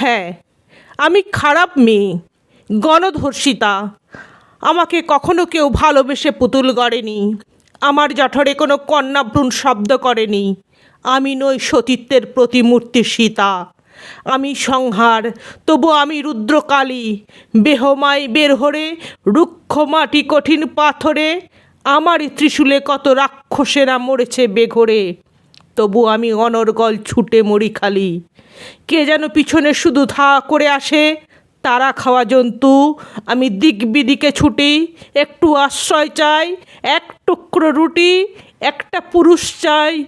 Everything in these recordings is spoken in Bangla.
হ্যাঁ আমি খারাপ মেয়ে, গণধর্ষিতা। আমাকে কখনো কেউ ভালোবেসে পুতুল গড়েনি। আমার জঠরে কোনো কন্যাভ্রূণ শব্দ করেনি। আমি নই সতীত্বের প্রতিমূর্তি সীতা। আমি সংহার, তবু আমি রুদ্রকালী। বেহমাই বের হরে, রুক্ষ মাটি কঠিন পাথরে। আমারই ত্রিশূলে কত রাক্ষসেরা মরেছে বেঘরে। তবু আমি অনর্গল ছুটে মরি খালি। কে যেন পিছনে শুধু ধা করে আসে, তারা খাওয়া জন্তু। আমি দিক বিদিকে ছুটি, একটু আশ্রয় চাই, এক টুকরো রুটি, একটা পুরুষ চাই,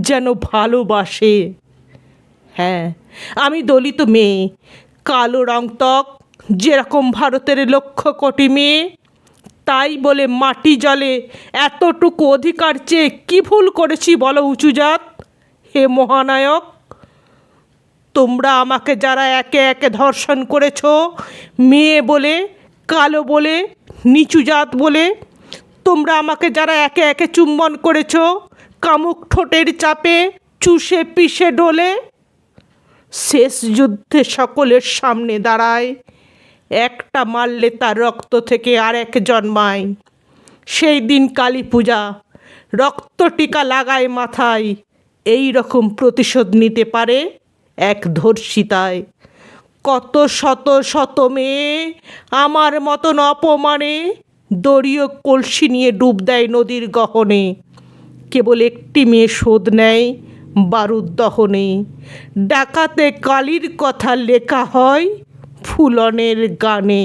যেন ভালোবাসে। হ্যাঁ আমি দলিত মেয়ে, কালো রং ত্বক, যেরকম ভারতের লক্ষ কোটি মেয়ে তাই বলে মাটি জলে এতটুকু অধিকার চেয়ে কী ভুল করেছি বলো উঁচুজাত হে মহানায়ক, তোমরা আমাকে যারা একে একে ধর্ষণ করেছ, মেয়ে বলে, কালো বলে, নিচু জাত বলে, তোমরা আমাকে যারা একে একে চুম্বন করেছ, কামুক ঠোঁটের চাপে, চুষে পিষে ডোলে, শেষ যুদ্ধে সকলের সামনে দাঁড়ায়। একটা মারলে তার রক্ত থেকে আর এক জন্মায়। সেই দিন কালী পূজা। রক্ত টিকা লাগায় মাথায়। এই রকম প্রতিশোধ নিতে পারে এক ধর্ষিতায়। কত শত শত মেয়ে আমার মতন অপমানে দড়ীয় কলসি নিয়ে ডুব দেয় নদীর গহনে। কেবল একটি মেয়ে শোধ নেয় বারুদ দহনে। ডাকাতে কালির কথা লেখা হয় ফুলনের গানে।